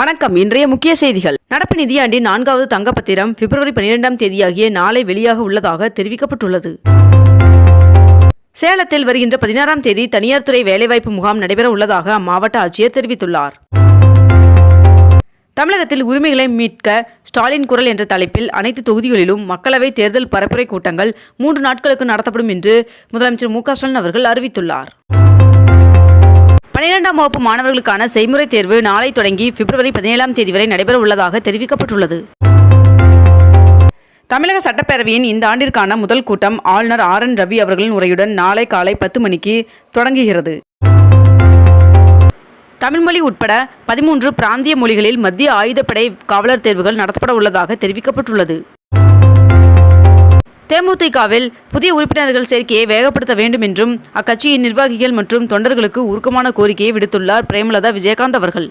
வணக்கம். இன்றைய முக்கிய செய்திகள். நடப்பு நிதியாண்டின் நான்காவது தங்கப்பத்திரம் பிப்ரவரி பனிரெண்டாம் தேதியாகிய நாளை வெளியாக உள்ளதாக தெரிவிக்கப்பட்டுள்ளது. சேலத்தில் வருகின்ற பதினாறாம் தேதி தனியார் துறை வேலைவாய்ப்பு முகாம் நடைபெற உள்ளதாக அம்மாவட்ட ஆட்சியர் தெரிவித்துள்ளார். தமிழகத்தில் உரிமைகளை மீட்க ஸ்டாலின் குரல் என்ற தலைப்பில் அனைத்து தொகுதிகளிலும் மக்களவை தேர்தல் பரப்புரை கூட்டங்கள் மூன்று நாட்களுக்கு நடத்தப்படும் என்று முதலமைச்சர் மு க ஸ்டாலின் அவர்கள் அறிவித்துள்ளார். பன்னிரெண்டாம் வகுப்பு மாணவர்களுக்கான செய்முறை தேர்வு நாளை தொடங்கி பிப்ரவரி பதினேழாம் தேதி வரை நடைபெற உள்ளதாக தெரிவிக்கப்பட்டுள்ளது. தமிழக சட்டப்பேரவையின் இந்த ஆண்டிற்கான முதல் கூட்டம் ஆளுநர் ஆர் என் ரவி அவர்களின் உரையுடன் நாளை காலை பத்து மணிக்கு தொடங்குகிறது. தமிழ்மொழி உட்பட பதிமூன்று பிராந்திய மொழிகளில் மத்திய ஆயுதப்படை காவலர் தேர்வுகள் நடத்தப்பட உள்ளதாக தெரிவிக்கப்பட்டுள்ளது. தேமுதிகவில் புதிய உறுப்பினர்கள் சேர்க்கையை வேகப்படுத்த வேண்டும் என்றும் அக்கட்சியின் நிர்வாகிகள் மற்றும் தொண்டர்களுக்கு உருக்கமான கோரிக்கையை விடுத்துள்ளார் பிரேமலதா விஜயகாந்த் அவர்கள்.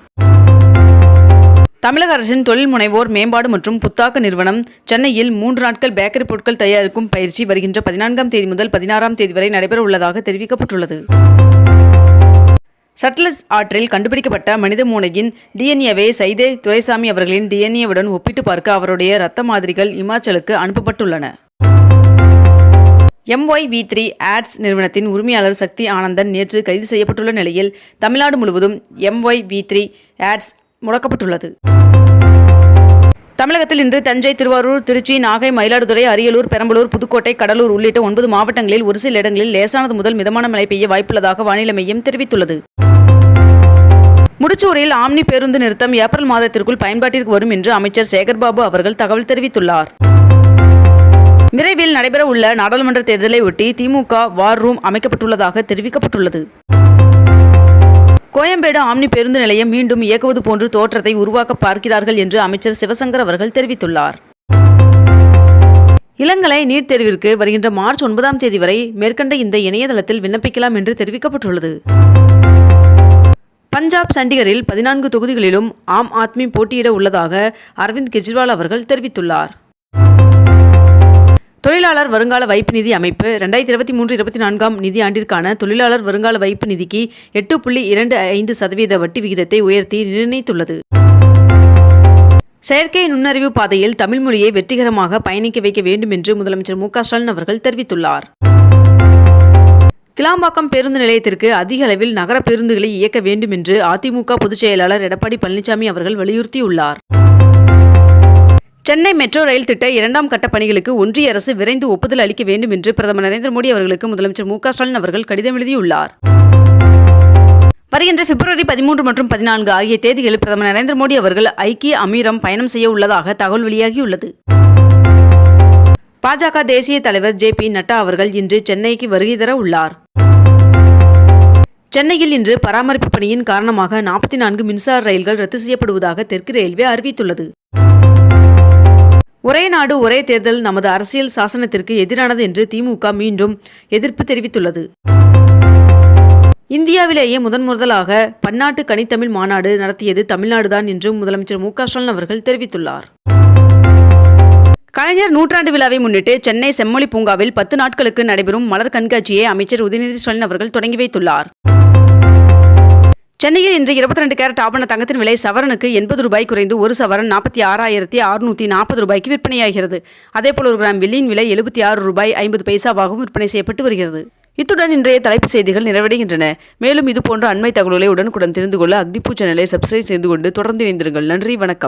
தமிழக அரசின் தொழில் முனைவோர் மேம்பாடு மற்றும் புத்தாக்க நிறுவனம் சென்னையில் மூன்று நாட்கள் பேக்கரி பொருட்கள் தயாரிக்கும் பயிற்சி வருகின்ற பதினான்காம் தேதி முதல் பதினாறாம் தேதி வரை நடைபெற உள்ளதாக தெரிவிக்கப்பட்டுள்ளது. சட்லஸ் ஆற்றில் கண்டுபிடிக்கப்பட்ட மனித மூளையின் டிஎன்ஏவை சைதே துரைசாமி அவர்களின் டிஎன்ஏவுடன் ஒப்பிட்டு பார்க்க அவருடைய இரத்த மாதிரிகள் இமாச்சலுக்கு அனுப்பப்பட்டுள்ளன. எம்ஒய் வி த்ரீ ஆட்ஸ் நிறுவனத்தின் உரிமையாளர் சக்தி ஆனந்தன் நேற்று கைது செய்யப்பட்டுள்ள நிலையில் தமிழ்நாடு முழுவதும் எம்ஒய் வி த்ரீ ஆட்ஸ் முடக்கப்பட்டுள்ளது. தமிழகத்தில் இன்று தஞ்சை திருவாரூர் திருச்சி நாகை மயிலாடுதுறை அரியலூர் பெரம்பலூர் புதுக்கோட்டை கடலூர் உள்ளிட்ட ஒன்பது மாவட்டங்களில் ஒரு சில இடங்களில் லேசானது முதல் மிதமான மழை பெய்ய வாய்ப்புள்ளதாக வானிலை மையம் தெரிவித்துள்ளது. முடிச்சூரில் ஆம்னி பேருந்து நிறுத்தம் ஏப்ரல் மாதத்திற்குள் பயன்பாட்டிற்கு வரும் என்று அமைச்சர் சேகர்பாபு அவர்கள் தகவல் தெரிவித்துள்ளார். நடைபெற உள்ள நாடாளுமன்ற தேர்தலை ஒட்டி திமுக வார் ரூம் அமைக்கப்பட்டுள்ளதாக தெரிவிக்கப்பட்டுள்ளது. கோயம்பேடு ஆம்னி பேருந்து நிலையம் மீண்டும் இயக்குவது போன்று தோற்றத்தை உருவாக்க பார்க்கிறார்கள் என்று அமைச்சர் சிவசங்கர் அவர்கள் தெரிவித்துள்ளார். இளங்கலை நீட் தேர்விற்கு வருகின்ற மார்ச் ஒன்பதாம் தேதி வரை மேற்கண்ட இந்த இணையதளத்தில் விண்ணப்பிக்கலாம் என்று தெரிவிக்கப்பட்டுள்ளது. பஞ்சாப் சண்டிகரில் பதினான்கு தொகுதிகளிலும் ஆம் ஆத்மி போட்டியிட உள்ளதாக அரவிந்த் கெஜ்ரிவால் அவர்கள் தெரிவித்துள்ளார். தொழிலாளர் வருங்கால வைப்பு நிதி அமைப்பு ரெண்டாயிரத்தி இருபத்தி மூன்று இருபத்தி நான்காம் நிதி ஆண்டிற்கான தொழிலாளர் வருங்கால வைப்பு நிதிக்கு எட்டு புள்ளி இரண்டு ஐந்து சதவீத வட்டி விகிதத்தை உயர்த்தி நிர்ணயித்துள்ளது. செயற்கை நுண்ணறிவு பாதையில் தமிழ் மொழியை வெற்றிகரமாக பயணிக்க வைக்க வேண்டும் என்று முதலமைச்சர் மு ஸ்டாலின் அவர்கள் தெரிவித்துள்ளார். கிளாம்பாக்கம் பேருந்து நிலையத்திற்கு அதிக அளவில் நகர பேருந்துகளை இயக்க வேண்டும் என்று அதிமுக பொதுச் செயலாளர் எடப்பாடி பழனிசாமி அவர்கள் வலியுறுத்தியுள்ளார். சென்னை மெட்ரோ ரயில் திட்ட இரண்டாம் கட்ட பணிகளுக்கு ஒன்றிய அரசு விரைந்து ஒப்புதல் அளிக்க வேண்டும் என்று பிரதமர் நரேந்திர மோடி அவர்களுக்கு முதலமைச்சர் மு ஸ்டாலின் அவர்கள் கடிதம் எழுதியுள்ளார். வருகின்ற பிப்ரவரி பதிமூன்று மற்றும் பதினான்கு ஆகிய தேதிகளில் பிரதமர் நரேந்திர மோடி அவர்கள் ஐக்கிய அமீரம் பயணம் செய்ய உள்ளதாக தகவல் வெளியாகியுள்ளது. பாஜக தேசிய தலைவர் ஜே பி நட்டா அவர்கள் இன்று சென்னைக்கு வருகை தர உள்ளார். சென்னையில் இன்று பராமரிப்பு பணியின் காரணமாக நாற்பத்தி நான்கு மின்சார ரயில்கள் ரத்து செய்யப்படுவதாக தெற்கு ரயில்வே அறிவித்துள்ளது. ஒரே நாடு ஒரே தேர்தல் நமது அரசியல் சாசனத்திற்கு எதிரானது என்று திமுக மீண்டும் எதிர்ப்பு தெரிவித்துள்ளது. இந்தியாவிலேயே முதன் முதலாக பன்னாட்டு கனித்தமிழ் மாநாடு நடத்தியது தமிழ்நாடுதான் என்றும் முதலமைச்சர் மு க ஸ்டாலின் அவர்கள் தெரிவித்துள்ளார். கலைஞர் நூற்றாண்டு விழாவை முன்னிட்டு சென்னை செம்மொழி பூங்காவில் பத்து நாட்களுக்கு நடைபெறும் மலர் கண்காட்சியை அமைச்சர் உதயநிதி ஸ்டாலின் அவர்கள் தொடங்கி வைத்துள்ளார். சென்னையில் இன்று இருபத்தி ரெண்டு கேரட் ஆபண தங்கத்தின் விலை சவரனுக்கு எண்பது ரூபாய் குறைந்து ஒரு சவரன் நாற்பத்தி ஆறாயிரத்தி அறுநூற்றி நாற்பது ரூபாய்க்கு விற்பனையாகிறது. அதேபோல் ஒரு கிராம் வெள்ளியின் விலை எழுபத்தி ஆறு ரூபாய் ஐம்பது பைசாவாகவும் விற்பனை செய்யப்பட்டு வருகிறது. இத்துடன் இன்றைய தலைப்பு செய்திகள் நிறைவடைகின்றன. மேலும் இதுபோன்ற அண்மை தகவல்களை உடனுக்குடன் தெரிந்து கொள்ள அக்னிபூ சேனலை சப்ஸ்கிரைப் செய்து கொண்டு தொடர்ந்து இணைந்திருங்கள். நன்றி வணக்கம்.